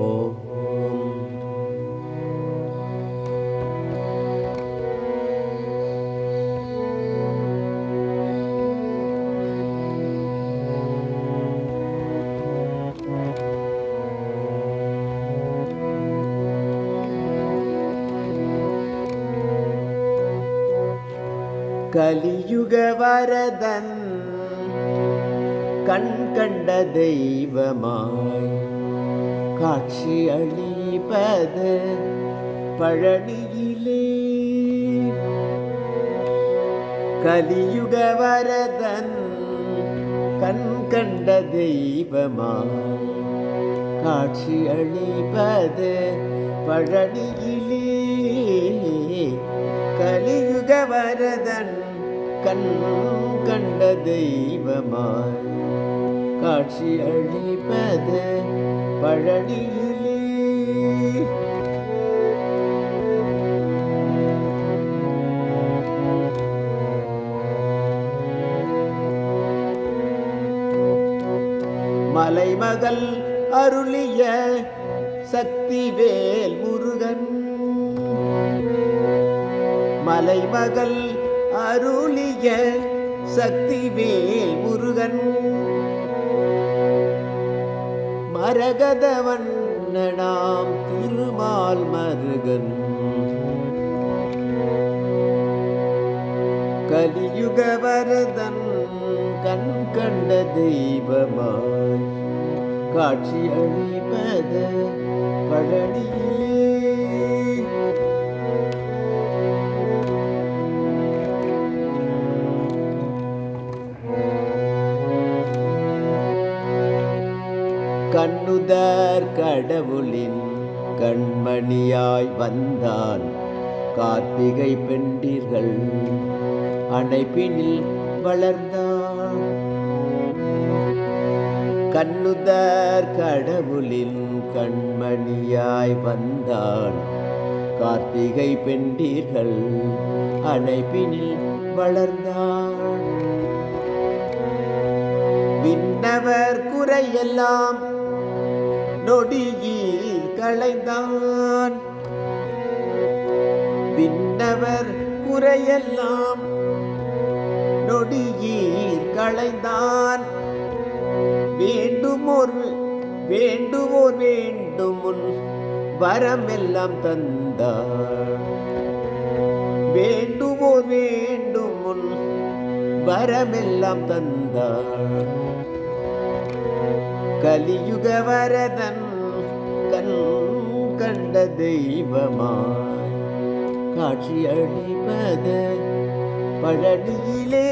ஓம் கலியுக வரதன் கண் கண்ட தெய்வமாய் காட்சி அளிப்பது பழனியிலே. கலியுக வரதன் கண் கண்ட தெய்வமாய் காட்சி அளிப்பது பழனியிலே. கலியுக வரதன் கண் கண்ட தெய்வமாய் காட்சி அளிப்பது பழனியிலே மலைமகள் அருளிய சக்திவேல் முருகன். மலைமகள் அருளிய சக்திவேல் முருகன். மரகதவண்ணனாம் திருமால் மருகன். கலியுக வரதன் கண் கண்ட தெய்வமாய் காட்சி அளிப்பது பழனியிலே கண்ணுதர் கடவுளின் கண்மணியாய் வந்தான். கார்த்திகை பெண்டீர்கள் அணைப்பினில் வளர்ந்தான். கண்ணுதர் கடவுளின் கண்மணியாய் வந்தான். கார்த்திகை பெண்டீர்கள் அணைப்பினில் வளர்ந்தான். விண்ணவர் குறையெல்லாம் நொடியில் களைந்தான். விண்ணவர் குறையெல்லாம் நொடியில் களைந்தான். வேண்டுமோர் வேண்டுமோர் வேண்டுமுன் வரமெல்லாம் தந்தார். வேண்டுமோர் வேண்டுமுன் வரமெல்லாம் தந்தார். கலியுக வரதன் கண் கண்ட தெய்வமாய் காட்சி அளிப்பது பழனியிலே